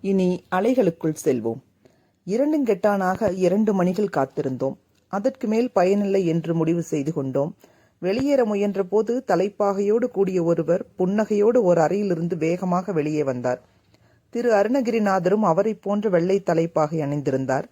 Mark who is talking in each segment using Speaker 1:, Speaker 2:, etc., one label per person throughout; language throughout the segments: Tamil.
Speaker 1: இனி அலைகளுக்குள் செல்வோம். இரண்டும் கெட்டானாக இரண்டு மணிகள் காத்திருந்தோம். அதற்கு மேல் பயனில்லை என்று முடிவு செய்து கொண்டோம். வெளியேற முயன்ற போது தலைப்பாகையோடு கூடிய ஒருவர் புன்னகையோடு ஒரு அறையிலிருந்து வேகமாக வெளியே வந்தார். திரு அருணகிரிநாதரும் அவரைப் போன்ற வெள்ளை தலைப்பாகை அணிந்திருந்தார்.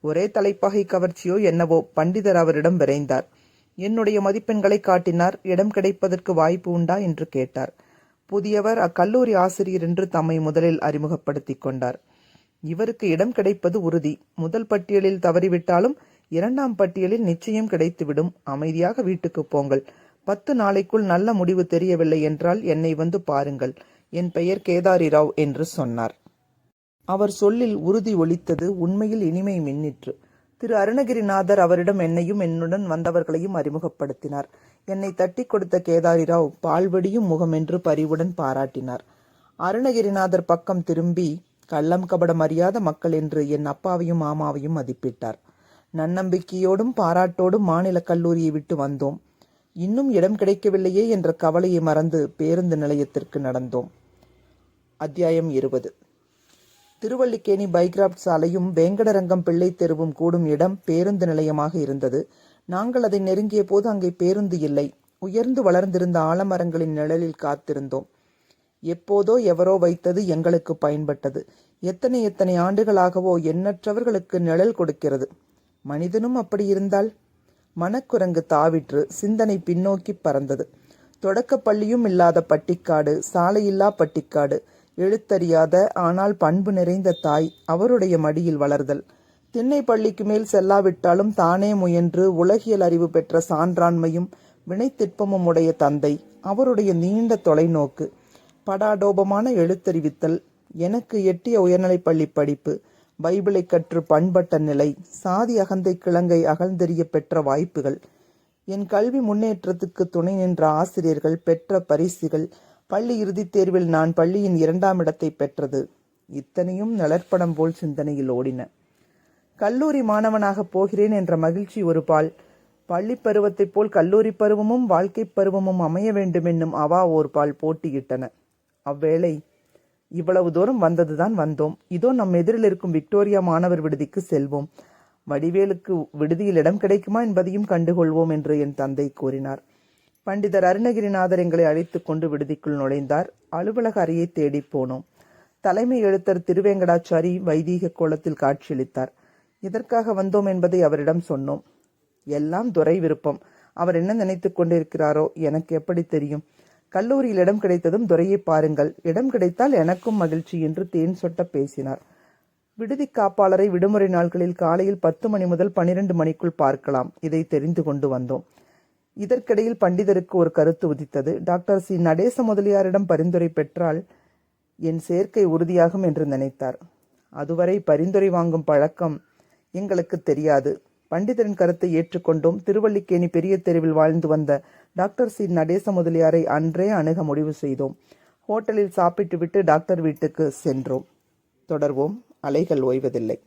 Speaker 1: ஒரே தலைப்பாகை கவர்ச்சியோ என்னவோ பண்டிதர் அவரிடம் விரைந்தார். என்னுடைய மதிப்பெண்களை காட்டினார். இடம் கிடைப்பதற்கு வாய்ப்பு உண்டா? என்று கேட்டார். புதியவர் அக்கல்லூரி ஆசிரியர் என்று தம்மை முதலில் அறிமுகப்படுத்திக் கொண்டார். இவருக்கு இடம் கிடைப்பது உறுதி. முதல் பட்டியலில் தவறிவிட்டாலும் இரண்டாம் பட்டியலில் நிச்சயம் கிடைத்துவிடும். அமைதியாக வீட்டுக்கு போங்கள். பத்து நாளைக்குள் நல்ல முடிவு தெரியவில்லை என்றால் என்னை வந்து பாருங்கள். என் பெயர் கேதாரி ராவ் என்று சொன்னார். அவர் சொல்லில் உறுதி ஒலித்தது உண்மையில் இனிமை மின்னிற்று. திரு அருணகிரிநாதர் அவரிடம் என்னையும் என்னுடன் வந்தவர்களையும் அறிமுகப்படுத்தினார். என்னை தட்டி கொடுத்த கேதாரி ராவ் பால்வடியும் முகம் என்று பரிவுடன் பாராட்டினார். அருணகிரிநாதர் பக்கம் திரும்பி கள்ளம் கபடம் அறியாத மக்கள் என்று என் அப்பாவையும் மாமாவையும் மதிப்பிட்டார். நன்னம்பிக்கையோடும் பாராட்டோடும் மாநில கல்லூரியை விட்டு வந்தோம். இன்னும் இடம் கிடைக்கவில்லையே என்ற கவலையை மறந்து பேருந்து நிலையத்திற்கு நடந்தோம். அத்தியாயம் இருபது. திருவள்ளிக்கேணி பைக்ராப்ட் சாலையும் வேங்கடரங்கம் பிள்ளை தெருவும் கூடும் இடம் பேருந்து நிலையமாக இருந்தது. நாங்கள் அதை நெருங்கிய போது அங்கே பேருந்து இல்லை. உயர்ந்து வளர்ந்திருந்த ஆலமரங்களின் நிழலில் காத்திருந்தோம். எப்போதோ எவரோ வைத்தது எங்களுக்கு பயன்பட்டது. எத்தனை எத்தனை ஆண்டுகளாகவோ எண்ணற்றவர்களுக்கு நிழல் கொடுக்கிறது. மனிதனும் அப்படி இருந்தால்? மனக்குரங்கு தாவிற்று சிந்தனை பின்னோக்கி பறந்தது. தொடக்கப்பள்ளியும் இல்லாத பட்டிக்காடு சாலையில்லா பட்டிக்காடு எழுத்தறியாத ஆனால் பண்பு நிறைந்த தாய் அவருடைய மடியில் வளர்தல். திண்ணை பள்ளிக்கு மேல் செல்லாவிட்டாலும் தானே முயன்று உலகியல் அறிவு பெற்ற சான்றாண்மையும் வினைத்திட்பமும் உடைய தந்தை அவருடைய நீண்ட தொலைநோக்கு. படாடோபமான எழுத்தறிவித்தல் எனக்கு எட்டிய உயர்நிலைப் பள்ளி படிப்பு பைபிளை கற்று பண்பட்ட நிலை சாதி அகந்தை கிழங்கை அகழ்ந்தெறிய பெற்ற வாய்ப்புகள். என் கல்வி முன்னேற்றத்துக்கு துணை நின்ற ஆசிரியர்கள் பெற்ற பரிசுகள் பள்ளி இறுதித் தேர்வில் நான் பள்ளியின் இரண்டாம் இடத்தை பெற்றது. இத்தனையும் நலற்படம் போல் சிந்தனையில் ஓடின. கல்லூரி மாணவனாக போகிறேன் என்ற மகிழ்ச்சி ஒரு பால். பள்ளி பருவத்தைப் போல் கல்லூரி பருவமும் வாழ்க்கை பருவமும் அமைய வேண்டும் என்னும் அவா ஓர் பால் போட்டியிட்டன. அவ்வேளை இவ்வளவு தூரம் வந்ததுதான் வந்தோம். இதோ நம் எதிரில் இருக்கும் விக்டோரியா மாணவர் விடுதிக்கு செல்வோம். வடிவேலுக்கு விடுதியில் இடம் கிடைக்குமா என்பதையும் கண்டுகொள்வோம் என்று என் தந்தை கூறினார். பண்டிதர் அருணகிரிநாதர் எங்களை அழைத்து கொண்டு விடுதிக்குள் நுழைந்தார். அலுவலக அறையை தேடிப் போனோம். தலைமை எழுத்தர் திருவேங்கடாச்சாரி வைதீக கோலத்தில் காட்சியளித்தார். எதற்காக வந்தோம்? என்பதை அவரிடம் சொன்னோம். எல்லாம் துறை விருப்பம். அவர் என்ன நினைத்துக் கொண்டிருக்கிறாரோ எனக்கு எப்படி தெரியும். கல்லூரியில் இடம் கிடைத்ததும் துறையை பாருங்கள். இடம் கிடைத்தால் எனக்கும் மகிழ்ச்சி என்று தேன் சொட்ட பேசினார். விடுதி காப்பாளரை விடுமுறை நாட்களில் காலையில் பத்து மணி முதல் பனிரெண்டு மணிக்குள் பார்க்கலாம். இதை தெரிந்து கொண்டு வந்தோம். இதற்கிடையில் பண்டிதருக்கு ஒரு கருத்து உதித்தது. Doctor C. நடேச முதலியாரிடம் பரிந்துரை பெற்றால் என் சேர்க்கை உறுதியாகும் என்று நினைத்தார். அதுவரை பரிந்துரை வாங்கும் பழக்கம் எங்களுக்கு தெரியாது. பண்டிதரின் கருத்தை ஏற்றுக்கொண்டோம். திருவல்லிக்கேணி பெரிய தெருவில் வாழ்ந்து வந்த டாக்டர் சி. நடேச முதலியாரை அன்றே அணுக முடிவு செய்தோம். ஹோட்டலில் சாப்பிட்டுவிட்டு டாக்டர் வீட்டுக்கு சென்றோம். தொடர்வோம். அலைகள் ஓய்வதில்லை.